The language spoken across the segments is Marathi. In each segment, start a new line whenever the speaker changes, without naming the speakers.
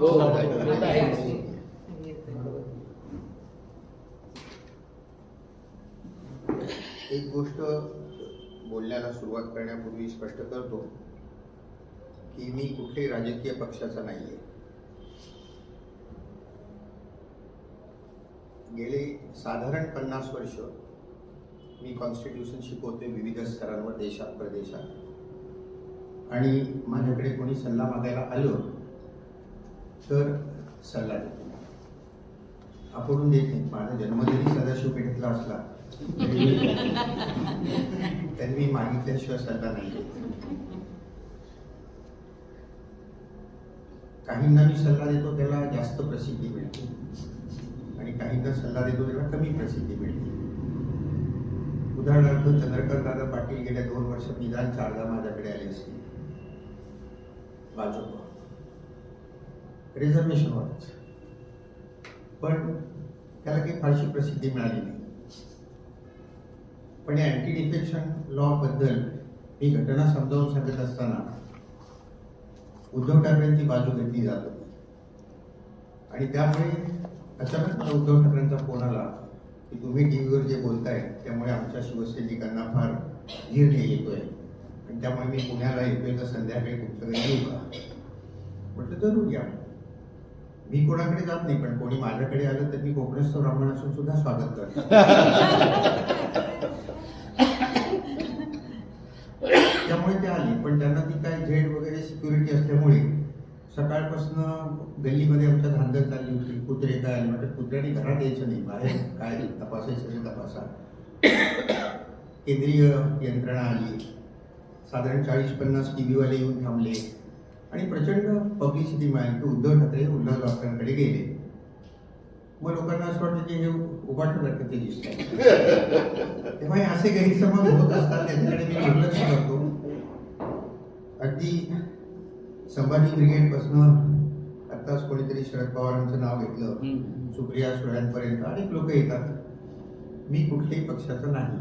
हो, हो, हो.
एक गोष्ट बोलण्याला सुरुवात करण्यापूर्वी स्पष्ट करतो की मी कुठल्याही राजकीय पक्षाचा नाही आहे गेले साधारण पन्नास वर्ष मी कॉन्स्टिट्यूशन शिकवते विविध स्तरांवर देशात प्रदेशात. आणि माझ्याकडे कोणी सल्ला मागायला आलं तर सल्ला देतो. आपण देत नाही माझा जन्म जरी सदाशिव पेठेतला असला तरी मी मागितल्याशिवाय सल्ला नाही देत. काहींना मी सल्ला देतो त्याला जास्त प्रसिद्धी मिळते. आणि काहींना सल्ला देतो त्याला कमी प्रसिद्धी मिळते. उदाहरणार्थ चंद्रकांत दादा पाटील गेल्या दोन वर्षात निदान चारदा माझ्याकडे आले असते भाजप रिझर्वेशनवरच पण त्याला काही फारशी प्रसिद्धी मिळाली नाही. पण या अँटी डिफेक्शन लॉ बद्दल घटना समजावून सांगत असताना उद्धव ठाकरेंची बाजू घेतली जात होती. आणि त्यामुळे अचानक मला उद्धव ठाकरेंचा फोन आला की तुम्ही टीव्हीवर जे बोलताय त्यामुळे आमच्या शिवसैनिकांना फार धीर येतोय. आणि त्यामुळे मी पुण्याला येतोय तर संध्याकाळी तुमच्याकडे येऊ का? म्हटलं जरूर या. मी कोणाकडे जात नाही पण कोणी माझ्याकडे आलं तर मी कोकणस्थ ब्राह्मण असून सुद्धा स्वागत करतो. त्यामुळे ते आली पण त्यांना ती काय झेड वगैरे सिक्युरिटी असल्यामुळे सकाळपासून गल्लीमध्ये आमच्या धांदल चालली होती. कुत्रे काय आले? म्हणजे कुत्र्याने घरात यायचं नाही बाहेर काय तपासायचं नाही तपासा. केंद्रीय यंत्रणा आली. साधारण चाळीस पन्नास टी व्हीवाले येऊन थांबले. आणि प्रचंड पब्लिसिटी मिळाली की उद्धव ठाकरे उल्हास डॉक्टरांकडे गेले. मग लोकांना असं वाटतं की हे उभाटलं ते दिसतात तेव्हा हे असे गैरसमज होत असतात त्याच्याकडे मी दुर्लक्ष करतो. अगदी संभाजी ब्रिगेडपासनं आत्ताच कोणीतरी शरद पवारांचं नाव घेतलं. सुप्रिया सुळ्यांपर्यंत अनेक लोक येतात. मी कुठल्याही पक्षाचा नाही.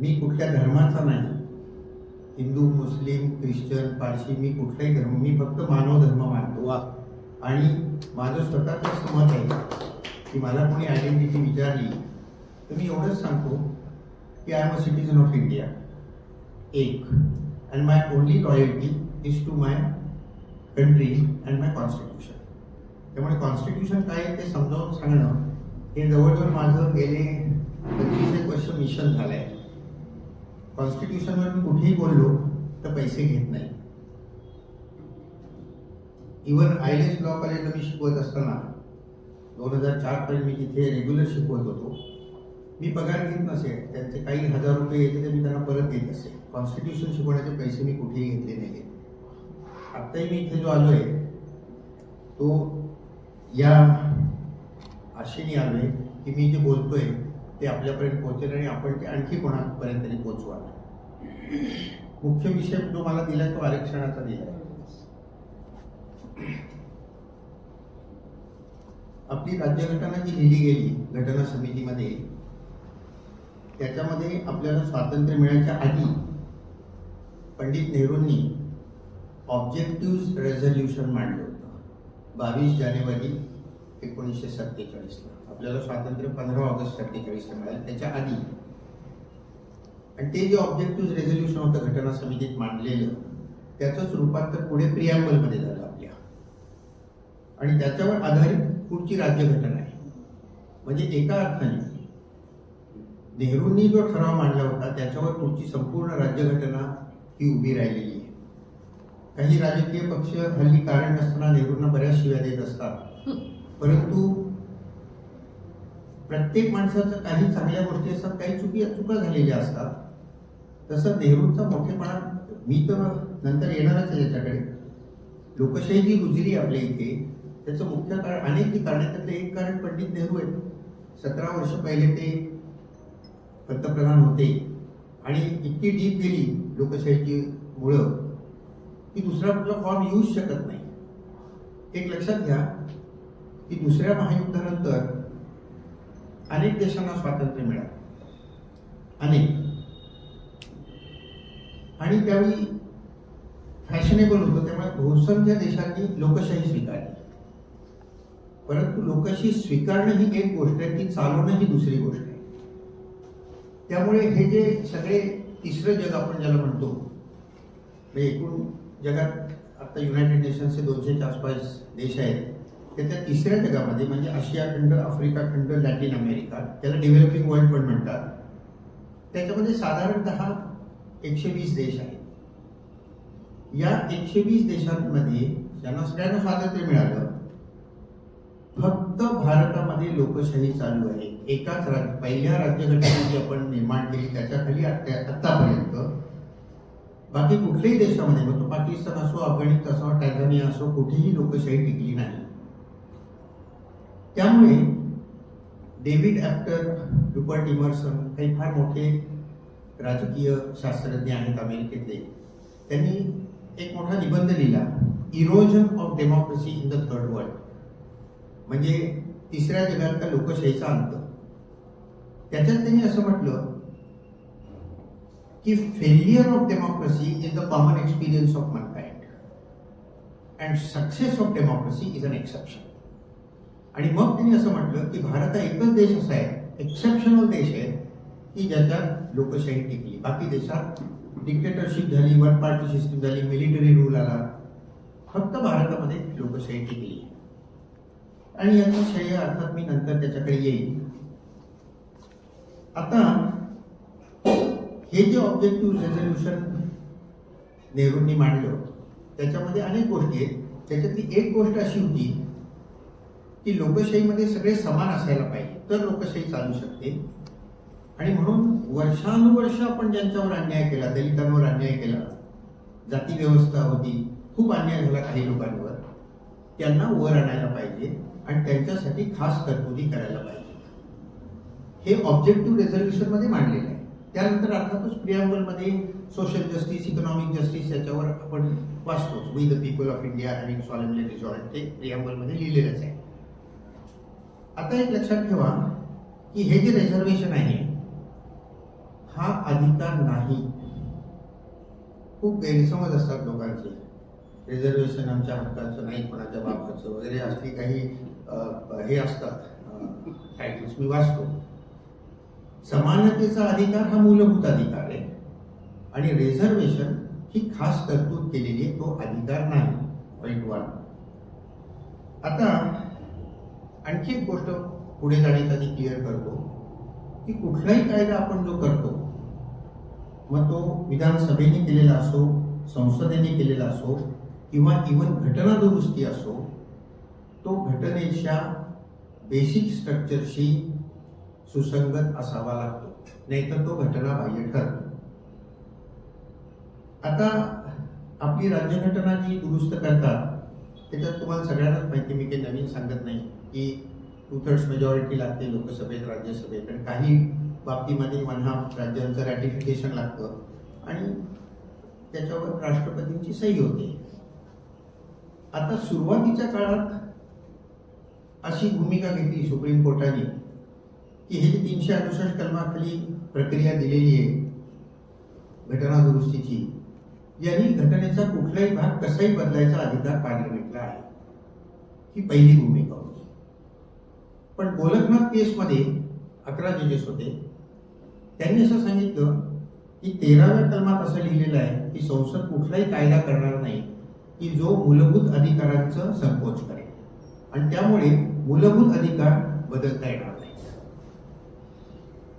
मी कुठल्या धर्माचा नाही. हिंदू मुस्लिम ख्रिश्चन पारशी मी कुठलाही धर्म मी फक्त मानव धर्म मानतो.
वा.
आणि माझं स्वतःच मत आहे की मला कोणी आयडेंटिटी विचारली तर मी एवढंच सांगतो की I am a citizen of India एक. And my only loyalty is to my country and my constitution त्यामुळे कॉन्स्टिट्यूशन काय आहे ते समजावून सांगणं हे जवळजवळ माझं गेले पंचवीस एक वर्ष मिशन झालं आहे कॉन्स्टिट्यूशनवर मी कुठेही बोललो तर पैसे घेत नाही. इवन आय एस लॉ कॉलेजला मी शिकवत असताना दोन हजार चारपर्यंत मी तिथे रेग्युलर शिकवत होतो. मी पगार घेत नसे त्यांचे काही हजार रुपये येते ते मी त्यांना परत देत असे. कॉन्स्टिट्यूशन शिकवण्याचे पैसे मी कुठेही घेतले नाही आत्ताही मी इथे जो आलो आहे तो या आशेने आहे की मी जे बोलतोय ते आपल्यापर्यंत पोहोचेल आणि आपण ते आणखी कोणापर्यंत तरी पोहोचवा मुख्य विषय जो मला दिला तो आरक्षणाचा दिला आपली राज्यघटना जी लिहिली गेली घटना समितीमध्ये त्याच्यामध्ये आपल्याला स्वातंत्र्य मिळायच्या आधी पंडित नेहरूंनी ऑब्जेक्टिव्ह रेझोल्युशन मांडलं होतं. बावीस जानेवारी एकोणीसशे सत्तेचाळीसला. आपल्याला स्वातंत्र्य पंधरा ऑगस्ट सत्तेचाळीसला मिळालं त्याच्या आधी. आणि ते जे ऑब्जेक्टिव्ह रेझोल्युशन होतं घटना समितीत मांडलेलं त्याचंच रूपांतर पुढे प्रियांबलमध्ये झालं आपल्या. आणि त्याच्यावर आधारित पुढची राज्यघटना आहे. म्हणजे एका अर्थाने नेहरूंनी जो ठराव मांडला होता त्याच्यावर पुढची संपूर्ण राज्यघटना ही उभी राहिलेली आहे. काही राजकीय पक्ष हल्ली कारण नसताना नेहरूंना बऱ्याच शिव्या देत असतात. परंतु प्रत्येक माणसाचं काही चांगल्या गोष्टी असतात काही चुकी चुका झालेल्या असतात. तसं नेहरूंचा मोठेपणा मी तर नंतर येणारच आहे याच्याकडे. लोकशाही जी रुजली आपल्या इथे त्याचं मुख्य कारण अनेक जी कारण त्यातलं एक कारण पंडित नेहरू आहेत. सतरा वर्ष पहिले ते पंतप्रधान होते. आणि इतकी डीप गेली लोकशाहीची मुळं की दुसरा कुठला फॉर्म येऊच शकत नाही. एक लक्षात घ्या की दुसऱ्या महायुद्धानंतर अनेक देशांना स्वातंत्र्य मिळालं. अनेक. आणि त्यावेळी फॅशनेबल होतं त्यामुळे बहुसंख्य देशांनी लोकशाही स्वीकारली. परंतु लोकशाही स्वीकारणं ही एक गोष्ट आहे ती चालवणं ही दुसरी गोष्ट आहे. त्यामुळे हे जे सगळे तिसरं जग आपण ज्याला म्हणतो म्हणजे एकूण जगात आता युनायटेड नेशन्सचे दोनशेच्या आसपास देश आहेत. त्याच्या तिसऱ्या जगामध्ये म्हणजे आशिया खंड आफ्रिका खंड लॅटिन अमेरिका त्याला डेव्हलपिंग वर्ल्ड पण म्हणतात. त्याच्यामध्ये साधारणतः एकशे वीस देश आहेत. या एकशे वीस देशांमध्ये ज्यांना सगळ्यांना स्वातंत्र्य मिळालं फक्त भारतामध्ये लोकशाही चालू आहे. एकाच राज्य पहिल्या राज्यघटना जी आपण निर्माण केली त्याच्याखाली आत्ता- आत्तापर्यंत. बाकी कुठल्याही देशामध्ये मग तो पाकिस्तान असो अफगाणिस्तान असो टॅझानिया असो कुठेही लोकशाही टिकली नाही. त्यामुळे डेव्हिड ॲप्टर रुपर्ट इमर्सन काही फार मोठे राजकीय शास्त्रज्ञ आहेत अमेरिकेतले. त्यांनी एक मोठा निबंध लिहिला erosion of democracy in the third world. म्हणजे तिसऱ्या जगातल्या लोकशाहीचा अंत. त्याच्यात त्यांनी असं म्हटलं की failure of democracy is the common experience of mankind and success of democracy is an exception. आणि मग त्यांनी असं म्हटलं की भारत हा एकच देश असा आहे एक्सेप्शनल देश आहे की ज्याच्यात लोकशाही टिकली. बाकी देशात डिक्टेटरशिप झाली वन पार्टी सिस्टीम झाली मिलिटरी रूल आला फक्त भारतामध्ये लोकशाही टिकली. आणि याचं श्रेय अर्थात मी नंतर त्याच्याकडे येईल आता हे जे ऑब्जेक्टिव्ह रेझोल्युशन नेहरूंनी मांडलं त्याच्यामध्ये अनेक गोष्टी आहेत. त्याच्यातली एक गोष्ट अशी होती की लोकशाहीमध्ये सगळे समान असायला पाहिजे तर लोकशाही चालू शकते. आणि म्हणून वर्षानुवर्ष आपण ज्यांच्यावर अन्याय केला दलितांवर अन्याय केला जाती व्यवस्था होती खूप अन्याय झाला काही लोकांवर त्यांना वर आणायला पाहिजे आणि त्यांच्यासाठी खास तरतुदी करायला पाहिजे. हे ऑब्जेक्टिव्ह रेझोल्युशनमध्ये मांडलेलं आहे. त्यानंतर अर्थातच प्रियांबलमध्ये सोशल जस्टिस इकॉनॉमिक जस्टिस याच्यावर आपण वाचतोच. We the people of India having solemnly resolved ते प्रियांबलमध्ये लिहिलेलंच आहे. आता एक लक्षात ठेवा की हे जे रिझर्वेशन आहे हा अधिकार नाही. खूप गैरसमज असतात लोकांचे. रिझर्वेशन आमच्या हक्काचं नाही कोणाच्या बापाचं वगैरे असली काही हे असतात टायटल्स मी वाचतो. समानतेचा अधिकार हा मूलभूत अधिकार आहे. आणि रिझर्वेशन ही खास तरतूद केलेली आहे तो अधिकार नाही. पॉईंट वन आता आणखी एक गोष्ट पुढे जाण्यासाठी क्लिअर करतो की कुठलाही कायदा आपण जो करतो मग तो विधानसभेने केलेला असो संसदेने केलेला असो किंवा इवन घटना दुरुस्ती असो तो घटनेच्या बेसिक स्ट्रक्चरशी सुसंगत असावा लागतो. नाहीतर तो घटनाबाह्य ठरतो. आता आपली राज्यघटना जी दुरुस्त करतात त्याच्यात तुम्हाला सगळ्यांनाच माहिती मी काही नवीन सांगत नाही. की टू थर्ड्स मेजॉरिटी लागते लोकसभेत राज्यसभेत. आणि काही बाबतीमध्ये वन हाफ राज्यांचं रॅटिफिकेशन लागतं. आणि त्याच्यावर राष्ट्रपतींची सही होते. आता सुरुवातीच्या काळात अशी भूमिका घेतली सुप्रीम कोर्टाने की हे तीनशे अडुसष्ट कलमाखाली प्रक्रिया दिलेली आहे घटना दुरुस्तीची यांनी घटनेचा कुठलाही भाग कसाही बदलायचा अधिकार पार्लमेंटला आहे. ही पहिली भूमिका पण गोलकनाथ केसमध्ये अकरा जजेस होते. त्यांनी असं सांगितलं की तेराव्या कलमात असं लिहिलेलं आहे की संसद कुठलाही कायदा करणार नाही की जो मूलभूत अधिकारांचं संकोच करेल. आणि त्यामुळे मूलभूत अधिकार बदलता येणार नाही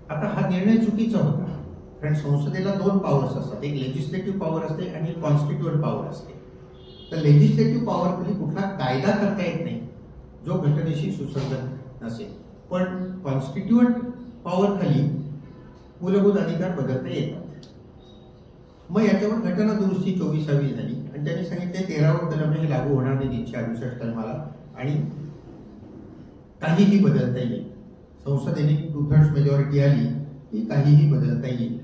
आता हा निर्णय चुकीचा होता कारण संसदेला दोन पॉवर्स असतात. एक लेजिस्लेटिव्ह पॉवर असते आणि एक कॉन्स्टिट्युएंट पॉवर असते. तर लेजिस्लेटिव्ह पॉवरमध्ये कुठला कायदा करता येत नाही जो घटनेशी सुसंगत नसेल पण कॉन्स्टिट्युअंट पॉवर खाली मूलभूत अधिकार बदलता येतात. मग याच्यावर घटना दुरुस्ती चोवीसावी झाली. आणि त्यांनी सांगितले तेरावं कलम हे लागू होणार नाही तीनशे अडुसष्ट कलमाला. आणि काहीही बदलता येईल. संसदेने टू थर्ड्स मेजॉरिटी आली की काहीही बदलता येईल.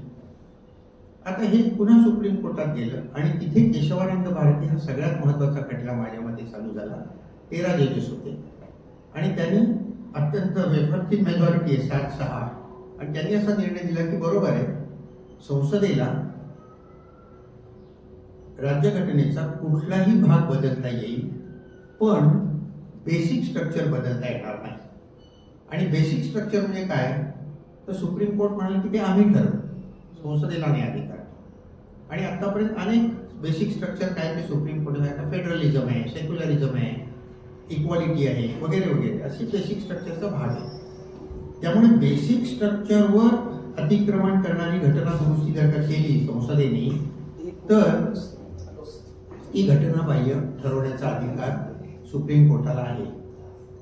आता हे पुन्हा सुप्रीम कोर्टात गेलं. आणि तिथे केशवानंद भारती हा सगळ्यात महत्त्वाचा खटला माझ्यामध्ये चालू झाला. तेरा जजेस होते. आणि त्यांनी अत्यंत वेफरतील मेजॉरिटी आहे सात सहा. आणि त्यांनी असा निर्णय दिला की बरोबर आहे. संसदेला राज्यघटनेचा कुठलाही भाग बदलता येईल पण बेसिक स्ट्रक्चर बदलता येणार नाही. आणि बेसिक स्ट्रक्चर म्हणजे काय? तर सुप्रीम कोर्ट म्हणाले की ते आम्ही ठरवू. संसदेला नाही अधिकार. आणि आतापर्यंत अनेक बेसिक स्ट्रक्चर काय ते सुप्रीम कोर्ट आहे फेडरलिझम आहे सेक्युलरिझम आहे. इक्वालिटी आहे वगैरे वगैरे. अशी बेसिक स्ट्रक्चरचा भाग आहे. त्यामुळे बेसिक स्ट्रक्चरवर अतिक्रमण करणारी घटना दुरुस्ती जर का केली संसदेने तर ती घटना बाह्य ठरवण्याचा अधिकार सुप्रीम कोर्टाला आहे.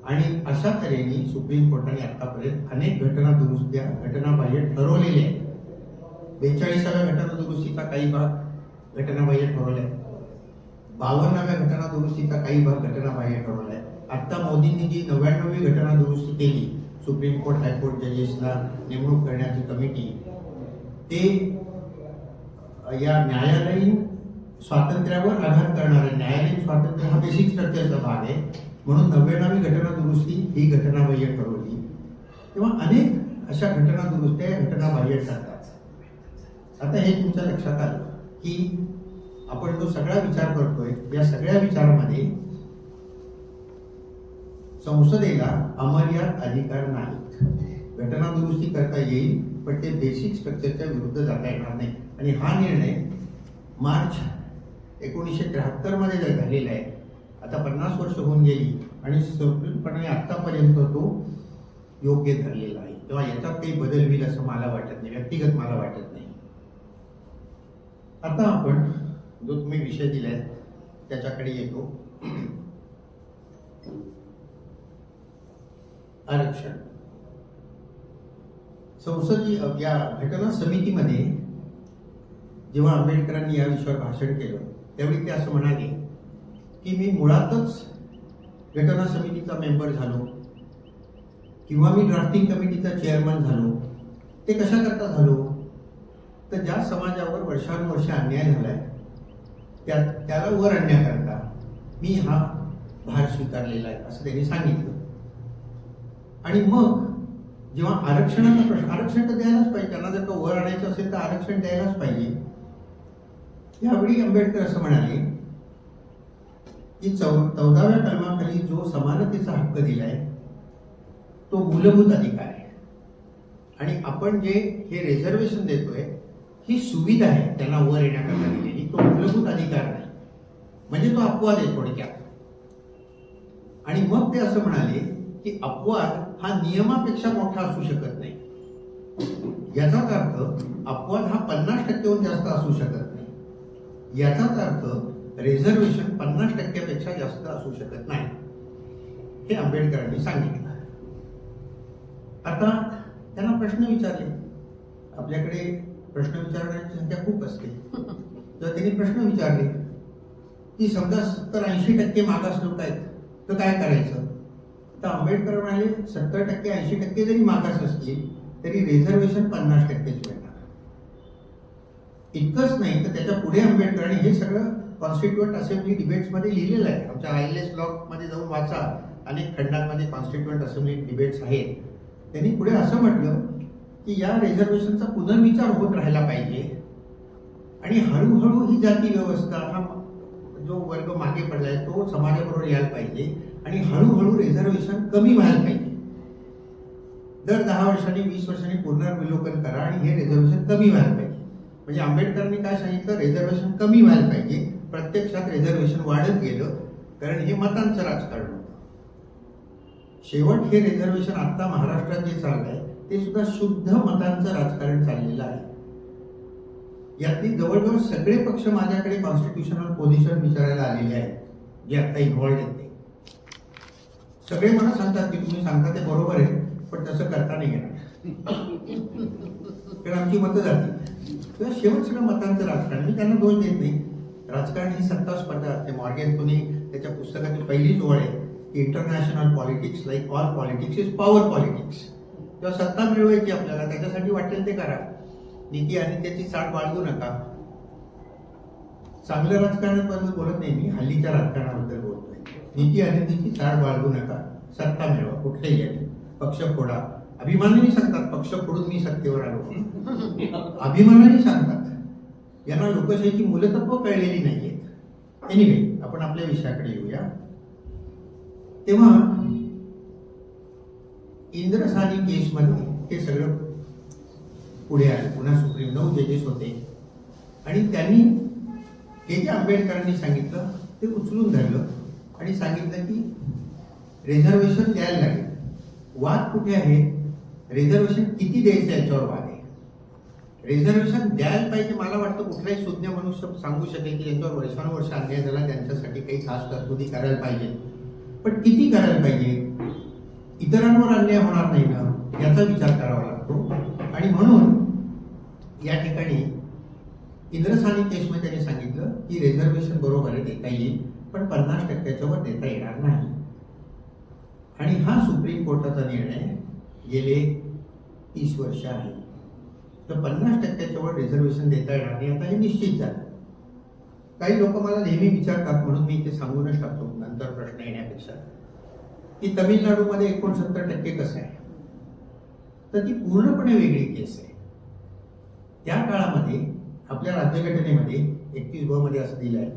आणि अशा तऱ्हेने सुप्रीम कोर्टाने आतापर्यंत अनेक घटना दुरुस्त्या घटनाबाह्य ठरवलेल्या आहेत. बेचाळीसाव्या घटना दुरुस्तीचा काही भाग घटनाबाह्य ठरवल्या ठरवलाय बावन्नाव्या घटना दुरुस्तीचा काही भाग घटना बाह्य आहे आत्ता मोदींनी जी नव्याण्णवी घटना दुरुस्ती केली सुप्रीम कोर्ट हायकोर्ट जजेसला नेमणूक करण्याची कमिटी ते या न्यायालयीन स्वातंत्र्यावर आघात करणारे न्यायालयीन स्वातंत्र्य हा बेसिक स्ट्रक्चरचा भाग आहे. म्हणून नव्याण्णवी घटना दुरुस्ती ही घटना बाह्य ठरवली. तेव्हा अनेक अशा घटना दुरुस्त्या या घटना बाह्य ठरतात. आता हे तुमच्या लक्षात आलं की आपण जो सगळा विचार करतोय या सगळ्या विचारामध्ये संसदेला अमर्याद अधिकार नाहीत. घटना दुरुस्ती करता येईल पण ते बेसिक स्ट्रक्चरच्या विरुद्ध जाता येणार नाही. आणि हा निर्णय मार्च एकोणीसशे त्र्याहत्तरमध्ये जर झालेला आहे आता पन्नास वर्ष होऊन गेली आणि सुप्रीमपणे आत्तापर्यंत तो योग्य ठरलेला आहे. तेव्हा याच्यात काही बदल होईल असं मला वाटत नाही व्यक्तिगत मला वाटत नाही. आता आपण जो तुम्ही विषय दिलाय त्याच्याकडे येतो. आरक्षण. संसदीय या घटना समितीमध्ये जेव्हा आंबेडकरांनी या विषयावर भाषण केलं त्यावेळी ते असं म्हणाले की मी मुळातच घटना समितीचा मेंबर झालो किंवा मी ड्राफ्टिंग कमिटीचा चेअरमन झालो. ते कशा करता झालो? तर ज्या समाजावर वर्षानुवर्षे अन्याय झालाय त्या त्याला वर आणण्याकरता मी हा भार स्वीकारलेला आहे असं त्यांनी सांगितलं. आणि मग जेव्हा आरक्षणाचा प्रश्न आरक्षण तर द्यायलाच पाहिजे त्यांना जर का वर आणायचं असेल तर आरक्षण द्यायलाच पाहिजे. यावेळी आंबेडकर असं म्हणाले की चौ चौदाव्या कलमाखाली जो समानतेचा हक्क दिलाय तो मूलभूत अधिकार आहे. आणि आपण जे हे रिझर्वेशन देतोय ही सुविधा आहे त्यांना वर येण्याकरता दिलेली. तो मूलभूत अधिकार नाही. म्हणजे तो अपवाद आहे थोडक्यात. आणि मग ते असं म्हणाले की अपवाद हा नियमापेक्षा मोठा असू शकत नाही. याचाच अर्थ अपवाद हा पन्नास टक्क्याहून जास्त असू शकत नाही. याचाच अर्थ रिझर्वेशन पन्नास टक्क्यापेक्षा जास्त असू शकत नाही. हे आंबेडकरांनी सांगितलं. आता त्यांना प्रश्न विचारले. आपल्याकडे प्रश्न विचारण्याची संख्या खूप असते. जर त्यांनी प्रश्न विचारले की समजा सत्तर ऐंशी टक्के मागास लोक आहेत तर काय करायचं? तर आंबेडकर म्हणाले सत्तर टक्के ऐंशी टक्के जरी मागास असतील तरी रिझर्वेशन पन्नास टक्केच मिळणार. इतकंच नाही तर त्याच्या पुढे आंबेडकरांनी हे सगळं कॉन्स्टिट्युएंट असेंब्ली डिबेट्समध्ये लिहिलेलं आहे. आमच्या आय एल एस ब्लॉकमध्ये जाऊन वाचा. अनेक खंडांमध्ये कॉन्स्टिट्युएंट असेंब्ली डिबेट्स आहेत. त्यांनी पुढे असं म्हटलं की या रिझर्वेशनचा पुनर्विचार होत राहिला पाहिजे. आणि हळूहळू ही जाती व्यवस्था हा जो वर्ग मागे पडलाय तो समाजाबरोबर यायला पाहिजे. आणि हळूहळू रिझर्वेशन कमी व्हायला पाहिजे. दर दहा वर्षांनी वीस वर्षांनी पुनर्विलोकन करा आणि हे रिझर्वेशन कमी व्हायला पाहिजे. म्हणजे आंबेडकरांनी काय सांगितलं? रिझर्वेशन कमी व्हायला पाहिजे. प्रत्यक्षात रिझर्वेशन वाढत गेलं. कारण हे मतांचं राजकारण होतं. शेवट हे रिझर्वेशन आत्ता महाराष्ट्रात जे चाललंय ते सुद्धा शुद्ध मतांचं राजकारण चाललेलं आहे. यातली जवळजवळ सगळे पक्ष माझ्याकडे कॉन्स्टिट्युशनल पोझिशन विचारायला आलेले आहेत जे आता इन्व्हॉल्ड आहेत ते. सगळे मला सांगतात की तुम्ही सांगता ते बरोबर आहे पण तसं करता नाही येणार. कारण आमची मतं जाती. तेव्हा शेवट सगळं मतांचं राजकारण. मी त्यांना दोष देत नाही. राजकारण ही सत्ता स्पर्धा असते. मॉर्गेन कोणी त्याच्या पुस्तकाची पहिलीच ओळ आहे की international politics like all politics is power politics तेव्हा सत्ता मिळवायची आपल्याला त्याच्यासाठी वाटेल ते करा. नीती आणि त्याची साठ बाळगू नका. चांगल्या राजकारणाबद्दल बोलत नाही मी हल्लीच्या राजकारणाबद्दल बोलतोय. नीती आणि त्याची साठ बाळगू नका. सत्ता मिळवा कुठल्याही याने पक्ष फोडा. अभिमानाने सांगतात पक्ष फोडून मी सत्तेवर आलो. अभिमानाने सांगतात. यांना लोकशाहीची मूलतत्व कळलेली नाहीयेत एनिवे आपण आपल्या विषयाकडे येऊया. तेव्हा इंद्रसानी केसमध्ये हे सगळं पुढे आलं. पुन्हा सुप्रीम नऊ जजेस होते. आणि त्यांनी हे जे आंबेडकरांनी सांगितलं ते उचलून धरलं. आणि सांगितलं की रिझर्वेशन द्यायला लागेल. वाद कुठे आहे? रिझर्वेशन किती द्यायचं याच्यावर वाद आहे? रिझर्वेशन द्यायला पाहिजे मला वाटतं कुठलाही सुज्ञ मनुष्य सांगू शकेल की ज्यांच्यावर वर्षानुवर्ष अन्याय झाला त्यांच्यासाठी काही खास तरतुदी करायला पाहिजे. पण किती करायला पाहिजे? इतरांवर अन्याय होणार नाही ना याचा विचार करावा लागतो. आणि म्हणून या ठिकाणी इंद्रसानी केसमध्ये त्यांनी सांगितलं की रिझर्वेशन बरोबर आहे देता येईल पण पन्नास टक्क्याच्या वर देता येणार नाही. आणि हा सुप्रीम कोर्टाचा निर्णय गेले तीस वर्ष आहे. तर पन्नास टक्क्याच्या वर रिझर्वेशन देता येणार नाही आता हे निश्चित झालं. काही लोक मला नेहमी विचारतात म्हणून मी इथे सांगूनच टाकतो नंतर प्रश्न येण्यापेक्षा. की तमिळनाडूमध्ये एकोणसत्तर टक्के कसं आहे? तर ती पूर्णपणे वेगळी केस आहे. त्या काळामध्ये आपल्या राज्यघटनेमध्ये एकतीस ब मध्ये असं दिलं आहे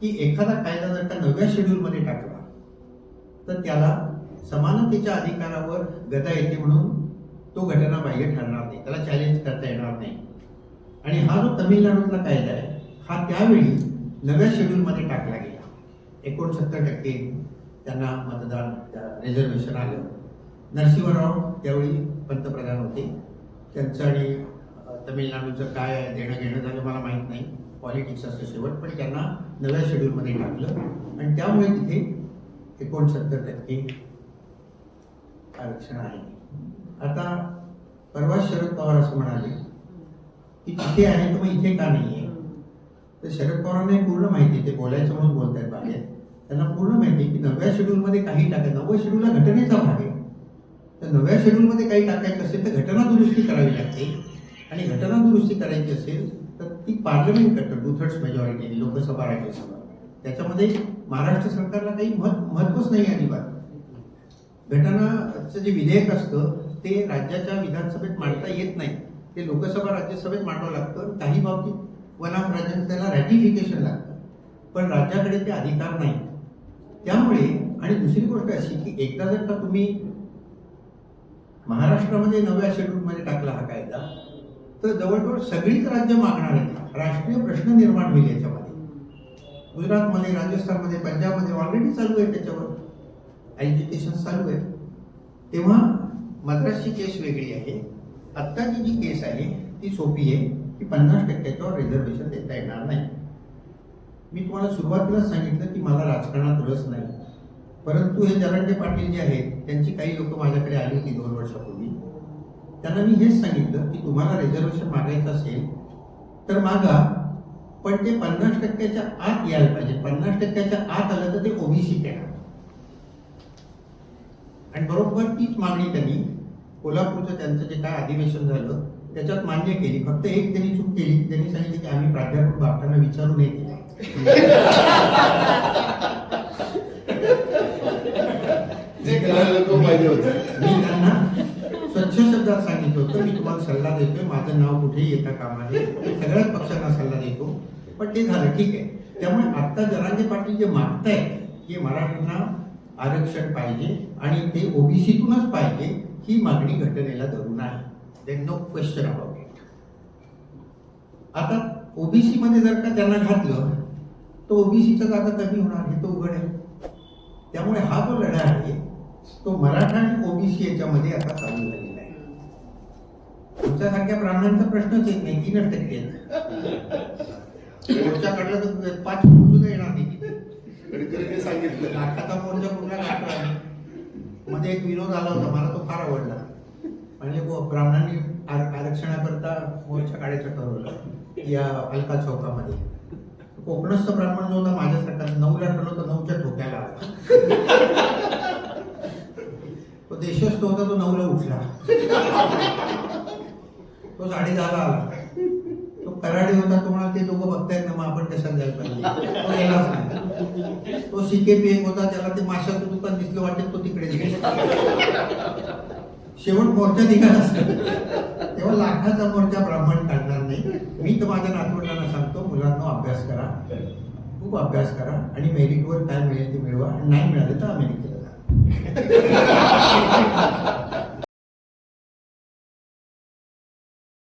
की एखादा कायदा जर का नव्या शेड्यूलमध्ये टाकला तर त्याला समानतेच्या अधिकारावर गदा येते म्हणून तो घटनाबाह्य ठरणार नाही. त्याला चॅलेंज करता येणार नाही. आणि हा जो तमिळनाडूतला कायदा आहे हा त्यावेळी नव्या शेड्यूलमध्ये टाकला गेला. एकोणसत्तर टक्के. त्यांना मतदान रिझर्वेशन आलं. नरसिंहराव त्यावेळी पंतप्रधान होते. त्यांचं आणि तमिळनाडूचं काय देणं घेणं झालं मला माहीत नाही. पॉलिटिक्स असं शेवट पण त्यांना नव्या शेड्यूलमध्ये टाकलं. आणि त्यामुळे तिथे एकोणसत्तर टक्के आरक्षण आहे. आता परवा शरद पवार असं म्हणाले की तिथे आहे तर मग इथे का नाही आहे तर शरद पवारांना पूर्ण माहिती ते बोलायचं म्हणून बोलत आहेत बाहेर त्यांना पूर्ण माहिती आहे की नव्या शेड्यूलमध्ये काही टाकायचं नव्या शेड्यूल हा घटनेचा भाग आहे. तर नव्या शेड्यूलमध्ये काही टाकायचं असेल तर घटना दुरुस्ती करावी लागते. आणि घटना दुरुस्ती करायची असेल तर ती पार्लमेंट करतं two thirds majority Lok Sabha Rajya Sabha. त्याच्यामध्ये महाराष्ट्र सरकारला काही महत् महत्वच नाही अजिबात. घटनाचं जे विधेयक असतं ते राज्याच्या विधानसभेत मांडता येत नाही. ते लोकसभा राज्यसभेत मांडावं लागतं. काही बाबतीत वन ऑफ राज्यांचं त्याला रॅटिफिकेशन लागतं. पण राज्याकडे ते अधिकार नाहीत. त्यामुळे आणि दुसरी गोष्ट अशी की एकदा जर का तुम्ही महाराष्ट्रामध्ये नव्या शेड्यूलमध्ये टाकला हा कायदा तर जवळजवळ सगळीच राज्य मागणार आहेत. राष्ट्रीय प्रश्न निर्माण होईल याच्यामध्ये. गुजरातमध्ये राजस्थानमध्ये पंजाबमध्ये ऑलरेडी चालू आहे त्याच्यावर. एज्युकेशन चालू आहे. तेव्हा मद्रासची केस वेगळी आहे. आत्ताची जी केस आहे ती सोपी आहे. की पन्नास टक्क्याच्यावर रिझर्वेशन देता येणार नाही. मी तुम्हाला सुरुवातीला सांगितलं की मला राजकारणात रस नाही. परंतु हे जरांगे पाटील जे आहेत त्यांची काही लोक माझ्याकडे आली होती दोन वर्षापूर्वी. त्यांना मी हेच सांगितलं की तुम्हाला रिझर्वेशन मागायचं असेल तर मागा. पण ते पन्नास टक्क्याच्या आत यायला पाहिजे. पन्नास टक्क्याच्या आत आलं तर ते ओबीसी येणार आणि बरोबर तीच मागणी त्यांनी कोल्हापूरचं त्यांचं जे काय अधिवेशन झालं त्याच्यात मान्य केली. फक्त एक त्यांनी चूक केली. त्यांनी सांगितलं की आम्ही प्राध्यापक बापटांना विचारू नये. केलं
जे करायला नको पाहिजे होतं.
मी त्यांना स्वच्छ शब्दात सांगितलं होतं मी तुम्हाला सल्ला देतोय. माझं नाव कुठेही येता कामा नये. सगळ्याच पक्षांना सल्ला देतो. पण ते झालं. ठीक आहे. त्यामुळे आता जरांगे पाटील जे मागतायत की मराठ्यांना आरक्षण पाहिजे आणि ते ओबीसीतूनच पाहिजे ही मागणी घटनेला धरून आहे. There no question about it आता ओबीसी मध्ये जर का त्यांना घातलं तर ओबीसीचा जागा कमी होणार हे तो उघड आहे. त्यामुळे हा जो लढा आहे तो मराठा आणि ओबीसी याच्यामध्ये आता चालू झालेला आहे. तुमच्यासारख्या ब्राह्मणांचा प्रश्नच येत नाही तीनच टक्के मोर्चा काढला तर पाच सुद्धा येणार नाही.
सांगितलं.
लाखाचा मोर्चा कुठला काढला? मध्ये एक विनोद आला होता मला तो फार आवडला. म्हणजे ब्राह्मणांनी आर- आरक्षणाकरता मोर्चा काढायचं ठरवलं या अलका चौकामध्ये. कोकणस्थ ब्राह्मण जो होता माझ्यासारखा नऊला ठरवलं तर नऊच्या ठोक्याला आला तो देशस्थ होता तो नऊला उठला. तो साडे दहाला आला. तो कराडे होता तो म्हणाला ते दोघं बघतायत ना मग आपण कशाला जायला पाहिजे? तो गेलाच नाही. तो सीकेपी एक होता त्याला ते माशाचं दुकान दिसलं वाटेल तो तिकडे गेला. शेवट मोर्चा निघाला असतो. तेव्हा लाखाचा मोर्चा ब्राह्मण काढणार नाही. मी तर माझ्या नातवंडांना सांगतो मुलांना अभ्यास करा. खूप अभ्यास करा आणि मेरिटवर काय मिळेल ते मिळवा. आणि नाही मिळालं तर अमेरिकेला जा.